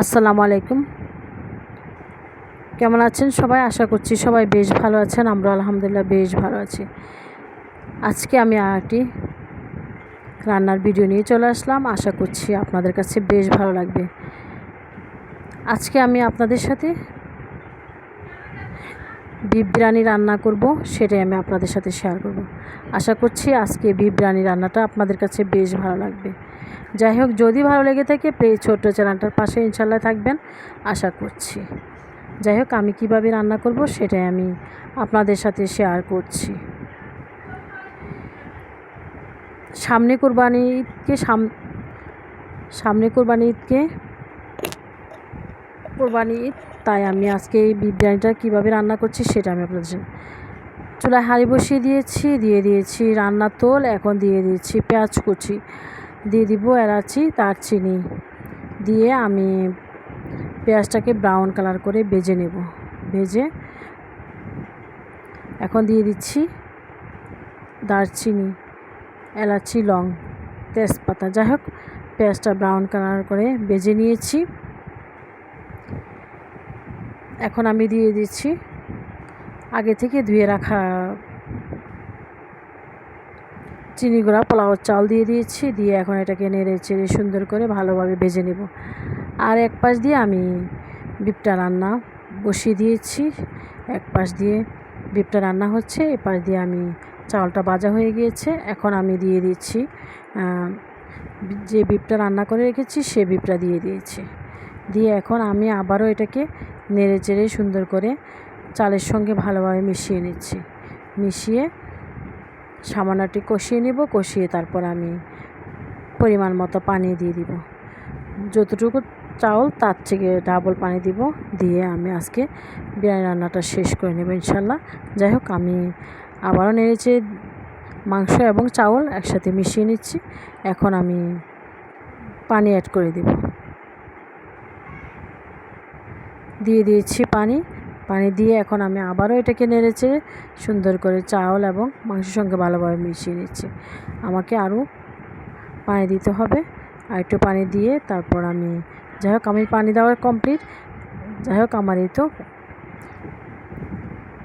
আসসালামু আলাইকুম। কেমন আছেন সবাই? আশা করছি সবাই বেশ ভালো আছেন। আমরা আলহামদুলিল্লাহ বেশ ভালো আছি। আজকে আমি আরটি রান্নার ভিডিও নিয়ে চলে আসলাম। আশা করছি আপনাদের কাছে বেশ ভালো লাগবে। আজকে আমি আপনাদের সাথে বিফ বিরিয়ানি রান্না করব, সেটাই আমি আপনাদের সাথে শেয়ার করব। আশা করছি আজকে বিফ বিরিয়ানি রান্নাটা আপনাদের কাছে বেশ ভালো লাগবে। যাই হোক, যদি ভালো লেগে থাকে প্লিজ ছোট্ট চ্যানেলটার পাশে ইনশাল্লাহ থাকবেন, আশা করছি। যাই হোক, আমি কীভাবে রান্না করব, সেটাই আমি আপনাদের সাথে শেয়ার করছি। সামনে কোরবানি ঈদকে সাম, সামনে কোরবানি ঈদকে কোরবানি ঈদ তাই আমি আজকে এই বিরিয়ানিটা কীভাবে রান্না করছি সেটা আমি আপনাদের সাথে চুলায় হাঁড়ি বসিয়ে দিয়েছি, দিয়ে দিয়েছি রান্নার তোল, এখন দিয়ে দিয়েছি পেঁয়াজ কুচি। দিয়ে দিব এলাচি তার চিনি দিয়ে আমি পেঁয়াজটাকে ব্রাউন কালার করে ভেজে নেব। ভেজে এখন দিয়ে দিচ্ছি দারচিনি, এলাচি, লং তেজপাতা। যাই হোক, পেঁয়াজটা ব্রাউন কালার করে ভেজে নিয়েছি। এখন আমি দিয়ে দিচ্ছি। আগে থেকে ধুয়ে রাখা চিনি গুঁড়া পোলাওর চাল দিয়ে দিয়েছি। দিয়ে এখন এটাকে নেড়ে চেড়ে সুন্দর করে ভালোভাবে ভেজে নেব। আর এক পাশ দিয়ে আমি বিপটা রান্না বসিয়ে দিয়েছি। এক পাশ দিয়ে বিপটা রান্না হচ্ছে, এ পাশ দিয়ে আমি চালটা ভাজা হয়ে গিয়েছে। এখন আমি দিয়ে দিচ্ছি যে বিপটা রান্না করে রেখেছি সে বিপটা দিয়ে দিয়েছি। দিয়ে এখন আমি আবারও এটাকে নেড়ে চেড়ে সুন্দর করে চালের সঙ্গে ভালোভাবে মিশিয়ে নিচ্ছি। মিশিয়ে সামান্যটি কষিয়ে নেব, কষিয়ে তারপর আমি পরিমাণ মতো পানি দিয়ে দিব। যতটুকু চাউল, তার থেকে ডাবল পানি দিব দিয়ে আমি আজকে বিরিয়ানি রান্নাটা শেষ করে নেব ইনশাল্লাহ যাই হোক, আমি আবারও নেড়েছে মাংস এবং চাউল একসাথে মিশিয়ে নিচ্ছি। এখন আমি পানি অ্যাড করে দেব। দিয়ে দিয়েছি পানি। পানি দিয়ে এখন আমি আবারও এটাকে নেড়েছে সুন্দর করে চাউল এবং মাংসের সঙ্গে ভালোভাবে মিশিয়ে নিচ্ছি। আমাকে আরও পানি দিতে হবে। আর একটু পানি দিয়ে তারপর আমি, যাই হোক, আমি পানি দেওয়ার কমপ্লিট যাই হোক, আমার এই তো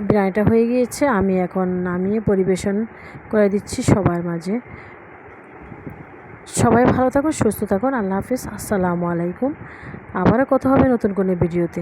বিরিয়ানিটা হয়ে গিয়েছে। আমি এখন নামিয়ে পরিবেশন করে দিচ্ছি সবার মাঝে। সবাই ভালো থাকুন, সুস্থ থাকুন। আল্লাহ হাফিজ। আসসালামু আলাইকুম। আবারও কথা হবে নতুন কোনো ভিডিওতে।